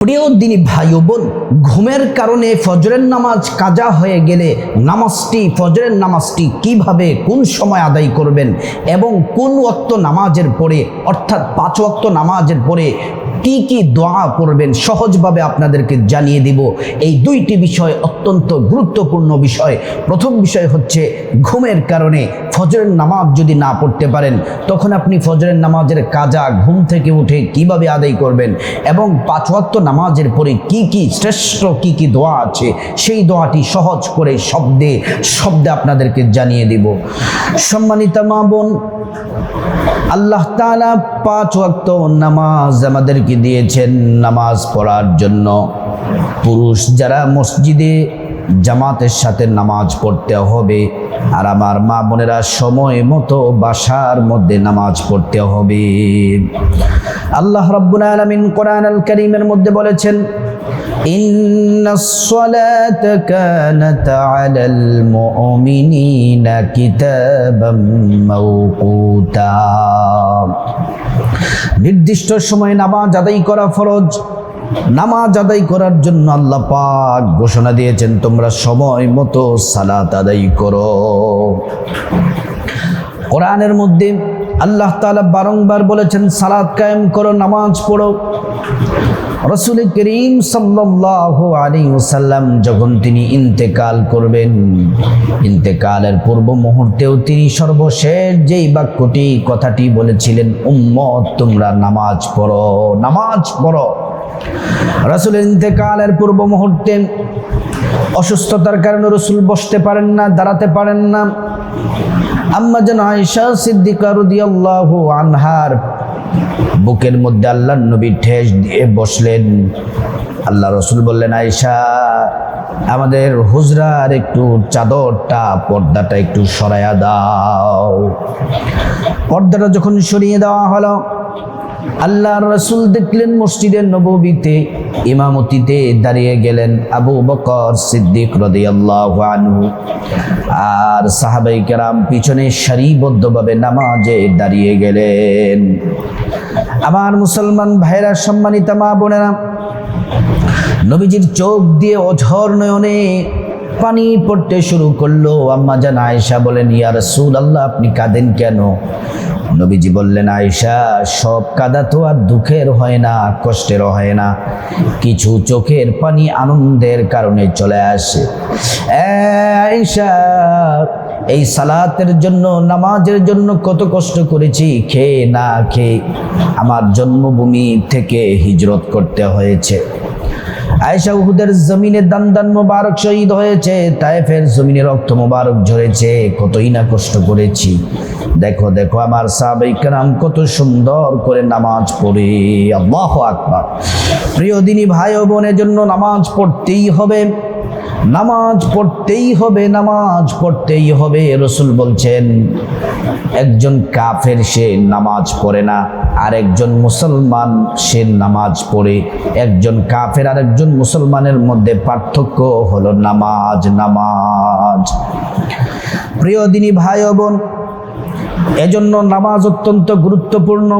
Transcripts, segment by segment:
প্রিয় দিনী ভাই বোন ঘুমের কারণে ফজরের নামাজ কাজা হয়ে গেলে নামাজটি, ফজরের নামাজটি কীভাবে, কোন সময় আদায় করবেন এবং কোন ওয়াক্ত নামাজের পরে, অর্থাৎ পাঁচ ওয়াক্ত নামাজের পরে কি কি দোয়া করবেন সহজভাবে আপনাদেরকে জানিয়ে দিব। এই দুইটি বিষয় অত্যন্ত গুরুত্বপূর্ণ বিষয়। প্রথম বিষয় হচ্ছে ঘুমের কারণে ফজরের নামাজ যদি না পড়তে পারেন, তখন আপনি ফজরের নামাজের কাজা ঘুম থেকে উঠে কীভাবে আদায় করবেন এবং পাঁচ ওয়াক্ত নামাজের পরে কি কি শ্রেষ্ঠ কি কি দোয়া আছে, সেই দোয়াটি সহজ করে শব্দে শব্দে আপনাদেরকে জানিয়ে দিব। সম্মানিতা মা বোন, আল্লাহ তাআলা পাঁচ ওয়াক্ত নামাজ আমাদেরকে দিয়েছেন নামাজ পড়ার জন্য। পুরুষ যারা মসজিদে জামাতের সাথে নামাজ পড়তে হবে, আর আমার মা বোনেরা সময় মতো বাসার মধ্যে নামাজ পড়তে হবে। আল্লাহ রব্বুল আলমিন কোরআন আল করিমের মধ্যে বলেছেন ইন্নাস সালাতা কানাত আলাল মুমিনিনা কিতাবাম মাওকুতা। নির্দিষ্ট সময়ে নামাজ আদায় করা ফরজ। নামাজ আদায় করার জন্য আল্লাহ পাক ঘোষণা দিয়েছেন, তোমরা সময় মতো সালাত আদায় করো। কোরআনের মধ্যে আল্লাহ তাআলা বারংবার বলেছেন, সালাত কায়েম করো, নামাজ পড়ো। রসুল করিম সাল্লাল্লাহু আলাইহি ওয়াসাল্লাম যখন তিনি ইন্তেকাল করবেন, ইন্তেকালের পূর্ব মুহূর্তেও তিনি সর্বশেষ যেই বাক্যটি, কথাটি বলেছিলেন, উম্মত, তোমরা নামাজ পড়ো নামাজ পড়ো। রসুলের ইন্তেকালের পূর্ব মুহূর্তে অসুস্থতার কারণে রসুল বসতে পারেন না, দাঁড়াতে পারেন না। আম্মা যেন আয়েশা সিদ্দিকা রাদিয়াল্লাহু আনহার বুকের মধ্যে আল্লাহ নবী ঠেস দিয়ে বসলেন। আল্লাহ রসুল বললেন আয়সা আমাদের হুজরার একটু চাদরটা পর্দাটা একটু সরাইয়া দাও। পর্দাটা যখন সরিয়ে দেওয়া হলো আল্লাহর রসুল দেখলেন মসজিদের নববীতে ইমামতিতে দাঁড়িয়ে গেলেন আবু বকর সিদ্দিক আর সাহাবাই কেরাম পিছনে সারিবদ্ধভাবে নামাজে দাঁড়িয়ে গেলেন। আমার মুসলমান ভাইরা, সম্মানিত মা বোনেরা, নবীজির চোখ দিয়ে অঝর নয়নে পানি পড়তে শুরু করল। আম্মা জান আয়েশা বলেন, ইয়া রাসূল আল্লাহ আপনি কাঁদেন কেন? নবীজি বললেন, আয়েশা, সব কাদা তো আর দুঃখের হয় না কষ্টের হয় না। কিছু চোখের পানি আনন্দের কারণে চলে আসে। আয়েশা, এই সালাতের জন্য, নামাজের জন্য কত কষ্ট করেছি, খেয়ে না খেয়ে আমার জন্মভূমি থেকে হিজরত করতে হয়েছে। আয়েশা উহুদের জমিনে দান দান মোবারক শহীদ হয়েছে, তায়েফের জমিনে রক্ত মোবারক ঝরেছে, কতই না কষ্ট করেছি। দেখো দেখো আমার সাবেক নাম কত সুন্দর করে নামাজ পড়ে, আল্লাহ আকবার। প্রিয় দিনী ভাই ও বোনের জন্য নামাজ পড়তেই হবে। নামাজ পড়তেই হবে, নামাজ পড়তেই হবে, রসুল বলছেন, একজন কাফের সে নামাজ পড়ে না আর একজন মুসলমান সে নামাজ পড়ে, একজন কাফের আর একজন মুসলমানের মধ্যে পার্থক্য হলো নামাজ নামাজ। প্রিয় দিনী ভাই বোন, এজন্য নামাজ অত্যন্ত গুরুত্বপূর্ণ।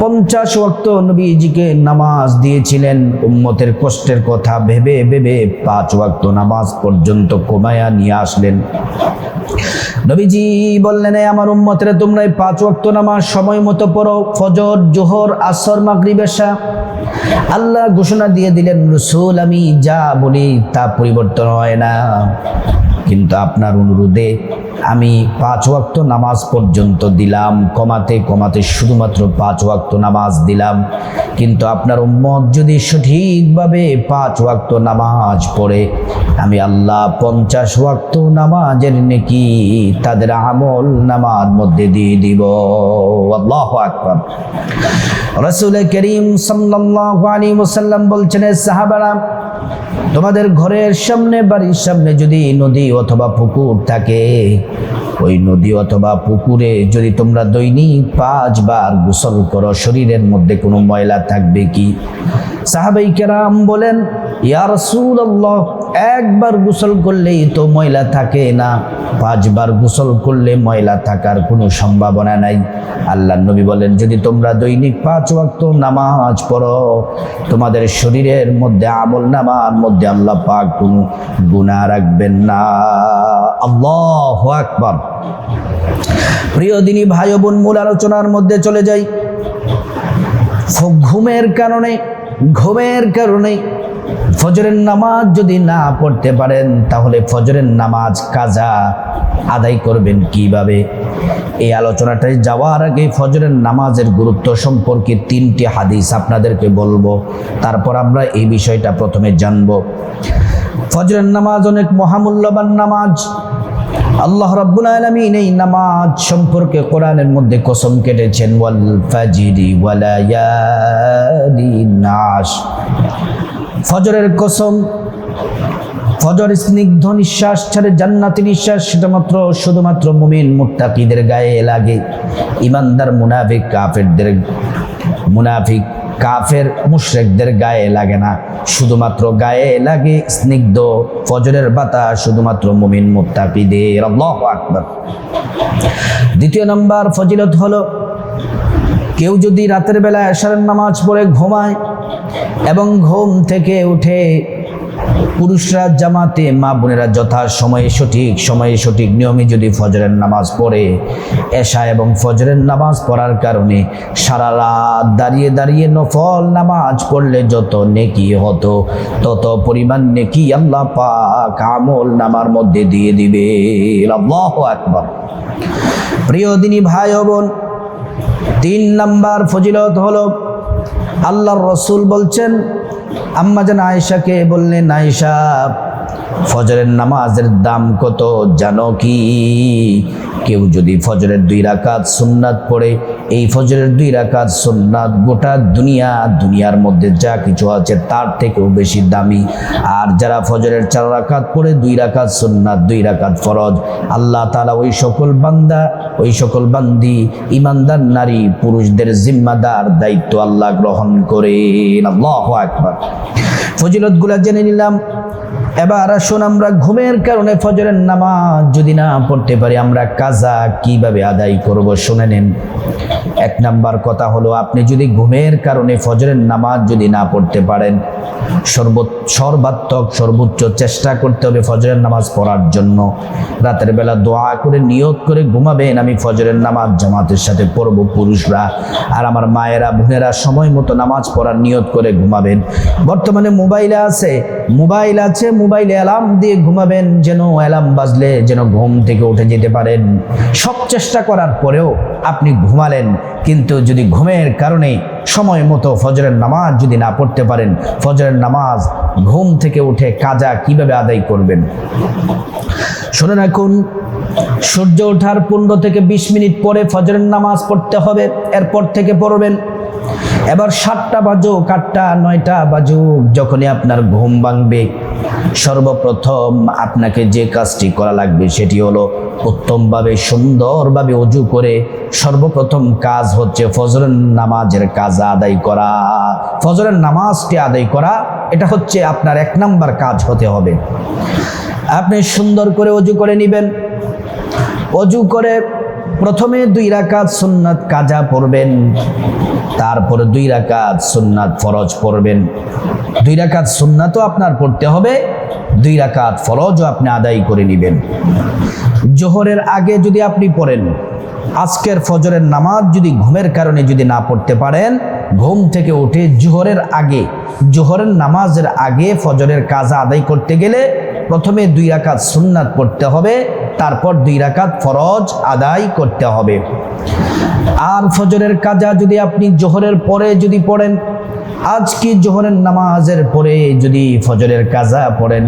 পঞ্চাশ ওয়াক্ত নবীজিকে নামাজ দিয়েছিলেন। উম্মতের কষ্টের কথা ভেবে ভেবে পাঁচ ওয়াক্ত নামাজ পর্যন্ত কমায়া নিয়ে আসলেন। নবীজি বললেন আমার উম্মতেরা, তোমরা এই পাঁচ ওয়াক্ত নামাজ সময় মতো পড়ো। ফজর, জোহর, আসর, মাগরিব, এশা। আল্লাহ ঘোষণা দিয়ে দিলেন, রসুল, আমি যা বলি তা পরিবর্তন হয় না। কিন্তু আপনার অনুরোধে আমি পাঁচ ওয়াক্ত নামাজ পর্যন্ত দিলাম। কমাতে কমাতে শুধুমাত্র পাঁচ ওয়াক্ত নামাজ দিলাম। কিন্তু আপনার উম্মত যদি সঠিকভাবে পাঁচ ওয়াক্ত নামাজ পড়ে, আমি আল্লাহ পঞ্চাশ ওয়াক্ত নামাজের নেকি তাদের আমল নামার মধ্যে দিয়ে দিব। আল্লাহ আকবার। রসুল করিম সাল্লাল্লাহু আলাইহি ওয়াসাল্লাম বলছেন, "এ সাহাবারা, তোমাদের ঘরের সামনে, বাড়ির সামনে যদি নদী অথবা পুকুর থাকে ওই নদী অথবা পুকুরে যদি তোমরা দৈনিক পাঁচবার গোসল করো, শরীরের মধ্যে কোনো ময়লা থাকবে কি? সাহাবাই কেরাম বলেন, ইয়া রাসূলুল্লাহ, একবার গোসল করলেই তো ময়লা থাকে না? পাঁচবার গোসল করলে ময়লা থাকার কোনো সম্ভাবনা নাই? আল্লাহ নবী বলেন, যদি তোমরা দৈনিক পাঁচ ওয়াক্ত নামাজ পড়ো, তোমাদের শরীরের মধ্যে আমল নামার মধ্যে আল্লাহ পাক কোনো গুনাহ রাখবেন না। আল্লাহ আকবার। প্রিয় দিনী ভাই বোন, মূল আলোচনার মধ্যে চলে যাই। ঘুমের কারণে ঘুমের কারণে ফজরের নামাজ যদি না পড়তে পারেন, তাহলে ফজরের নামাজ কাজা আদায় করবেন কীভাবে? এই আলোচনাটায় যাওয়ার আগে ফজরের নামাজের গুরুত্ব সম্পর্কে তিনটি হাদিস আপনাদেরকে বলব। তারপর আমরা এই বিষয়টা প্রথমে জানব। ফজরের নামাজ অনেক মহামূল্যবান নামাজ। আল্লাহ রাব্বুল আলামিন এই নামাজ সম্পর্কে কোরআনের মধ্যে কসম কেটেছেন, ওয়াল ফাজিরি ওয়ালায়ালিন নাস। ফজরের কসম, ফজর স্নিগ্ধ নিঃশ্বাস ছাড়ে জান্নাতি নিঃশ্বাস, সেটা মাত্র শুধুমাত্র মুমিন মুত্তাকিদের গায়ে লাগে। ইমানদার মুনাফিক কাফেরদের মুনাফিক কাফের মুশ্রেকদের গায়ে লাগে না। শুধুমাত্র গায়ে লাগে স্নিগ্ধ ফজরের বাতাস, শুধুমাত্র মুমিন মুত্তাকিদের। আল্লাহ আকবর। দ্বিতীয় নম্বর ফজিলত হলো, কেউ যদি রাতের বেলা এশারের নামাজ পড়ে ঘুমায় এবং ঘুম থেকে উঠে পুরুষরা জামাতে, মা বোনেরা যথা সময়ে সঠিক সময়ে সঠিক নিয়মে যদি ফজরের নামাজ পড়ে, এশা এবং ফজরের নামাজ পড়ার কারণে সারা রাত দাঁড়িয়ে দাঁড়িয়ে নফল নামাজ পড়লে যত নেকি হতো, তত পরিমাণ নেকি আল্লাহ পাক আমল নামার মধ্যে দিয়ে দিবে। আল্লাহু প্রিয় দিনী ভাই বোন, তিন নাম্বার ফজিলত হলো, আল্লাহর রসুল বলছেন আম্মাজান আয়েশাকে বললেন, আয়েশা, ফজরের নামাজের দাম কত জানো কি? কেউ যদি ফজরের দুই রাকাত সুন্নাত পড়ে এই ফজরের দুই রাকাত সুন্নাত গোটা দুনিয়া, দুনিয়ার মধ্যে যা কিছু আছে তার থেকেও বেশি দামি। আর যারা ফজরের চার রাকাত পড়ে, দুই রাকাত সুন্নাত, দুই রাকাত ফরজ, আল্লাহ তাআলা ওই সকল বান্দা, ওই সকল বান্দি, ইমানদার নারী, পুরুষদের জিম্মাদার দায়িত্ব আল্লাহ গ্রহণ করেন। আল্লাহু আকবার। ফজিলতগুলা জেনে নিলাম এবার আসুন আমরা ঘুমের কারণে ফজরের নামাজ যদি না পড়তে পারি, আমরা কাজা কীভাবে আদায় করব শুনে নেন। এক নাম্বার কথা হলো, আপনি যদি ঘুমের কারণে ফজরের নামাজ যদি না পড়তে পারেন সর্ব সর্বাত্মক, সর্বোচ্চ চেষ্টা করতে হবে ফজরের নামাজ পড়ার জন্য। রাতের বেলা দোয়া করে, নিয়ত করে ঘুমাবেন, আমি ফজরের নামাজ জামাতের সাথে পড়ব, পুরুষরা আর আমার মায়েরা, বোনেরা সময় মতো নামাজ পড়ার নিয়ত করে ঘুমাবেন। বর্তমানে মোবাইলে আছে, মোবাইল আছে মোবাইলে অ্যালার্ম দিয়ে ঘুমাবেন, যেন অ্যালার্ম বাজলে যেন ঘুম থেকে উঠে যেতে পারেন। সব চেষ্টা করার পরেও আপনি ঘুমালেন, কিন্তু যদি ঘুমের কারণে সময় মতো ফজরের নামাজ যদি না পড়তে পারেন, ফজরের নামাজ ঘুম থেকে উঠে কাজা কীভাবে আদায় করবেন? শুনে রাখুন, সূর্য ওঠার পনেরো থেকে বিশ মিনিট পরে ফজরের নামাজ পড়তে হবে, এরপর থেকে পড়বেন। এবার সাতটা বাজুক, আটটা, নয়টা বাজুক, যখনই আপনার ঘুম ভাঙবে, সর্বপ্রথম আপনাকে যে কাজটি করা লাগবে সেটি হলো উত্তমভাবে, সুন্দরভাবে অজু করে সর্বপ্রথম কাজ হচ্ছে ফজরের নামাজের কাজ আদায় করা। ফজরের নামাজটি আদায় করা, এটা হচ্ছে আপনার এক নাম্বার কাজ হতে হবে। আপনি সুন্দর করে অজু করে নেবেন। অজু করে প্রথমে দুই রাকাত সুন্নাত কাজা পড়বেন, তারপরে দুই রাকাত সুন্নাত ফরজ পড়বেন। দুই রাকাত সুন্নাতও আপনার পড়তে হবে, দুই রাকাত ফরজও আপনি আদায় করে নেবেন। জোহরের আগে যদি আপনি পড়েন আজকের ফজরের নামাজ যদি ঘুমের কারণে যদি না পড়তে পারেন, ঘুম থেকে উঠে জোহরের আগে, জোহরের নামাজের আগে ফজরের কাজ আদায় করতে গেলে প্রথমে দুই রাকাত সুন্নাত পড়তে হবে, তারপর দুই রাকাত ফরজ আদায় করতে হবে। আর ফজরের কাজা যদি আপনি জোহরের পরে যদি পড়েন, আজকে জোহরের নামাজের পরে যদি ফজরের কাজা পড়েন,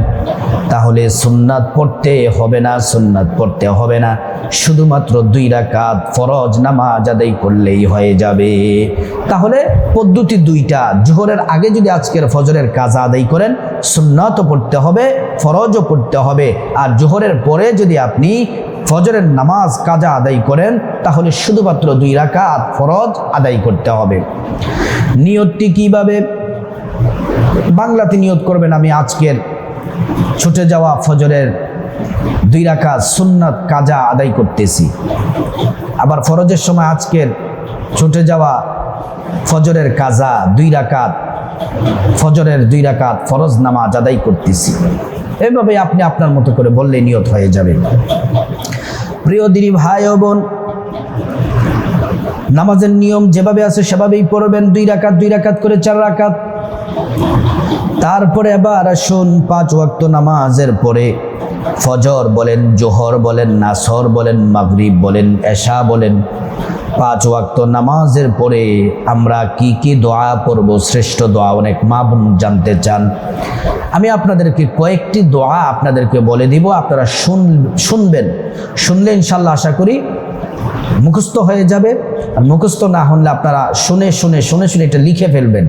তাহলে সুন্নাত পড়তে হবে না, সুন্নাত পড়তে হবে না। শুধুমাত্র দুই রাকাত ফরজ নামাজ আদায় করলেই হয়ে যাবে। তাহলে পদ্ধতি দুইটা। জোহরের আগে যদি আজকের ফজরের কাজ আদায় করেন, সুন্নাতও পড়তে হবে, ফরজও পড়তে হবে। আর জোহরের পরে যদি আপনি ফজরের নামাজ কাজা আদায় করেন, তাহলে শুধুমাত্র দুই রাকাত ফরজ আদায় করতে হবে। নিয়তটি কীভাবে? বাংলাতে নিয়ত করবেন আমি আজকের ছুটে যাওয়া ফজরের দুই রাকাত সুন্নাত কাজা আদায় করতেছি। আবার ফরজের সময় আজকের ছুটে যাওয়া ফজরের কাজা দুই রাকাত, ফজরের দুই রাকাত ফরজ নামাজ আদায় করতেছি। এভাবে আপনি আপনার মতো করে বললে নিয়ত হয়ে যাবে। প্রিয় দিনী ভাই ও বোন, নামাজের নিয়ম যেভাবে আছে সেভাবেই পড়বেন। দুই রাকাত দুই রাকাত করে চার রাকাত। তারপরে আবার আসুন পাঁচ ওয়াক্ত নামাজের পরে ফজর বলেন, জোহর বলেন, নাসর বলেন, মাগরিব বলেন, এশা বলেন, পাঁচ ওয়াক্ত নামাজের পরে আমরা কি কি দোয়া পড়ব শ্রেষ্ঠ দোয়া অনেক মা বোন জানতে চান। আমি আপনাদেরকে কয়েকটি দোয়া আপনাদেরকে বলে দিব, আপনারা শুন শুনবেন। শুনলে ইনশাল্লাহ আশা করি মুখস্থ হয়ে যাবে। মুখস্থ না হলে আপনারা শুনে শুনে শুনে শুনে এটা লিখে ফেলবেন।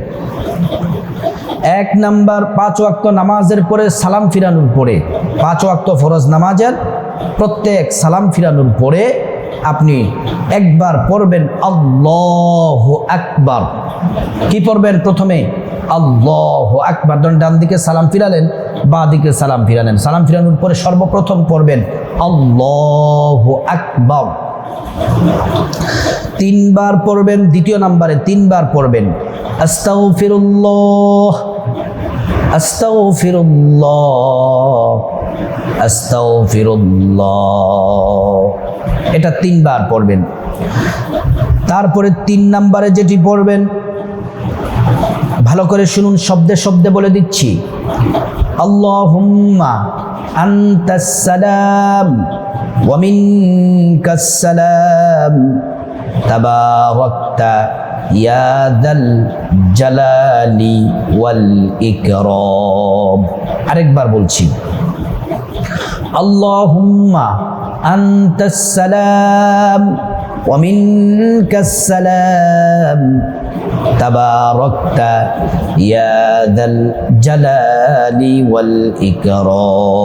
এক নাম্বার, পাঁচ ওয়াক্ত নামাজের পরে সালাম ফিরানোর পরে, পাঁচ ওয়াক্ত ফরজ নামাজের প্রত্যেক সালাম ফিরানোর পরে আপনি একবার পড়বেন আল্লাহ আকবার। কি পড়বেন প্রথমে? আল্লাহ আকবার। ধরেন ডান দিকে সালাম ফিরালেন, বা দিকে সালাম ফিরালেন। সালাম ফিরানোর পরে সর্বপ্রথম পড়বেন আল্লাহ আকবার। তিনবার পড়বেন, দ্বিতীয় নাম্বারে তিনবার পড়বেন। আস্তাগফিরুল্লাহ আস্তাগফিরুল্লাহ আস্তাগফিরুল্লাহ। এটা তিনবার পড়বেন। তারপরে তিন নাম্বারে যেটি পড়বেন, ভালো করে শুনুন, শব্দে শব্দে বলে দিচ্ছি। আল্লাহুম্মা আনতাস সালাম। ওয়া মিনকাস সালাম তাবারাকতা ইয়া দাল জালালি ওয়াল ইকরাম আরেকবার বলছি আল্লাহুম্মা আনতাস সালাম ওয়া মিনকাস সালাম تباركت يا ذا الجلال والإكرام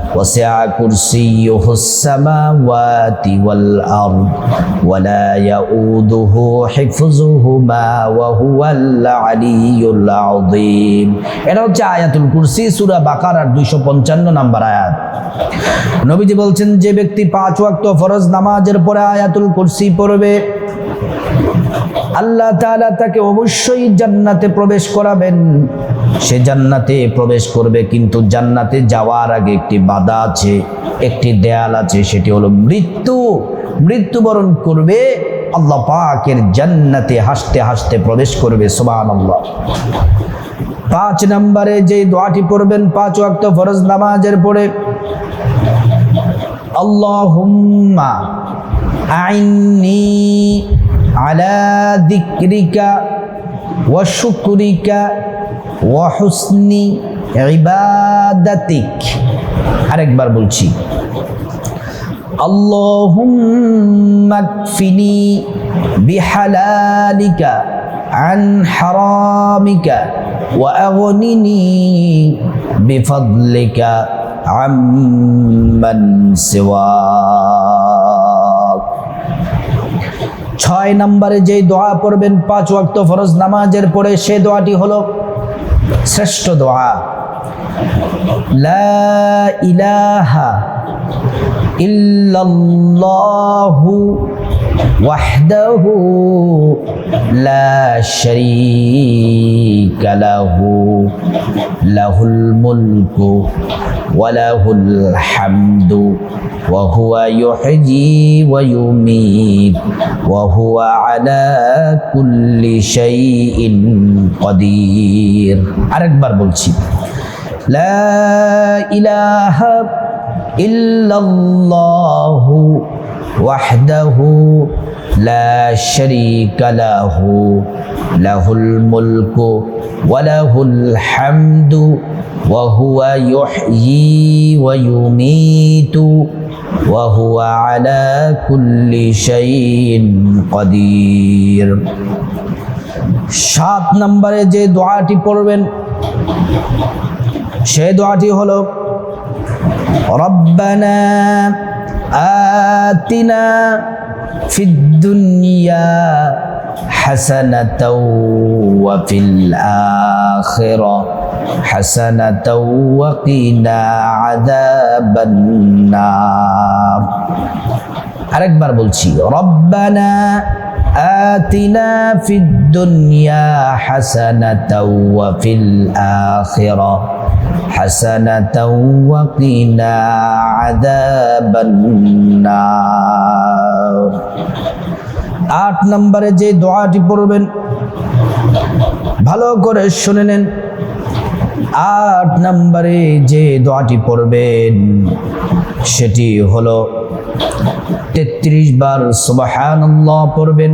وسع كرسيه السماوات والأرض ولا يؤوده حفظهما وهو العلي العظيم এটা হচ্ছে আয়াতুল কুরসি সূরা বাকারার 255 নাম্বার আয়াত নবীজি বলছেন যে ব্যক্তি পাঁচ ওয়াক্ত ফরজ নামাজের পরে আয়াতুল কুরসি পড়বে আল্লাহ তাআলা তাকে অবশ্যই জান্নাতে প্রবেশ করাবেন সে জান্নাতে প্রবেশ করবে, কিন্তু জান্নাতে যাওয়ার আগে একটি বাধা আছে, একটি দেয়াল আছে, সেটি হলো মৃত্যু। মৃত্যুবরণ করবে, আল্লাহ পাকের জান্নাতে হাসতে হাসতে প্রবেশ করবে, সুবহানাল্লাহ। পাঁচ নম্বরে যে দোয়াটি পড়বেন, পাঁচ ওয়াক্ত ফরজ নামাজের পরে, আল্লাহুম্মা আইন্নি আলা যিকরিকা ওয়া শুকরিকা ওয়া হুসনি ইবাদাতিক আরেকবার বলছি اللهم اكفني بحلالك عن حرامك واغنني بفضلك عمن سواك ছয় নম্বরে যে দোয়া পড়বেন পাঁচ ওয়াক্ত ফরজ নামাজের পরে সে দোয়াটি হলো শ্রেষ্ঠ দোয়া। লা ইলাহা ইল্লাল্লাহু وحده لا شريك له له الملك وله الحمد وهو يحيي ويميت وهو على كل شيء قدير আরেকবার বলছি لا إله إلا الله وحده لا شريك له له الملك وله الحمد وهو يحيي ويميت وهو على كل شيء قدير সাত নম্বরে যে দোয়াটি পড়বেন সে দোয়াটি হলো রব্বানা আতিনা ফিদ দুনিয়া হাসানাতাও ওয়া ফিল আখিরা হাসানাতাও ওয়া কিনা আযাবান নার আরেকবার বলছি রব্বানা آتنا في الدنيا حسنة وفي الآخرة حسنة وقنا عذاب النار আট নম্বরে যে দোয়াটি পড়বেন ভালো করে শুনে নেন আট নম্বরে যে দোয়াটি পড়বেন সেটি হলো তেত্রিশ বার সুবহানাল্লাহ পড়বেন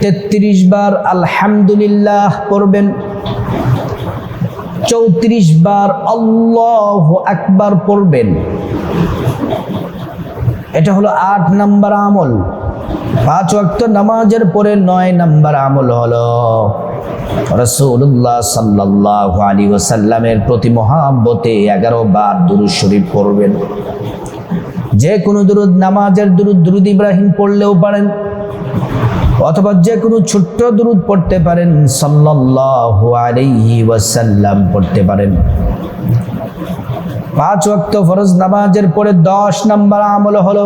তেত্রিশ বার আলহামদুলিল্লাহ পড়বেন চৌত্রিশ বার আল্লাহ একবার পড়বেন। এটা হলো আট নাম্বার আমল। পাঁচ ওয়াক্ত নামাজের পরে নয় নাম্বার আমল হলো রসুল্লাহ সাল্লাহ আলী ওসাল্লামের প্রতি মহাব্বতে এগারো বার দুরুদ শরীফ পড়বেন। যে কোনো দুরুদ, নামাজের দুরুদ দুরুদ ইব্রাহিম পড়লেও পারেন। অথবা যে কোনো ছোট্ট দুরুদ পড়তে পারেন, সাল্লাল্লাহু আলাইহি ওয়াসাল্লাম পড়তে পারেন। পাঁচ ওয়াক্ত ফরজ নামাজের পরে দশ নম্বর আমল হলো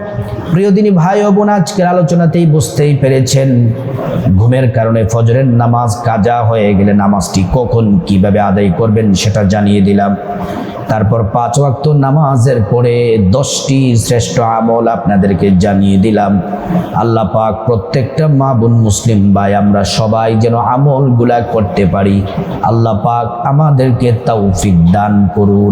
প্রিয় দিনী ভাই ও বোন আজকের আলোচনাতেই বুঝতেই পেরেছেন, ঘুমের কারণে ফজরের নামাজ কাজা হয়ে গেলে নামাজটি কখন কীভাবে আদায় করবেন সেটা জানিয়ে দিলাম। তারপর পাঁচ ওয়াক্ত নামাজের পরে দশটি শ্রেষ্ঠ আমল আপনাদেরকে জানিয়ে দিলাম। আল্লাহ পাক প্রত্যেকটা মা বোন মুসলিম ভাই আমরা সবাই যেন আমলগুলা করতে পারি। আল্লাহ পাক আমাদেরকে তৌফিক দান করুন।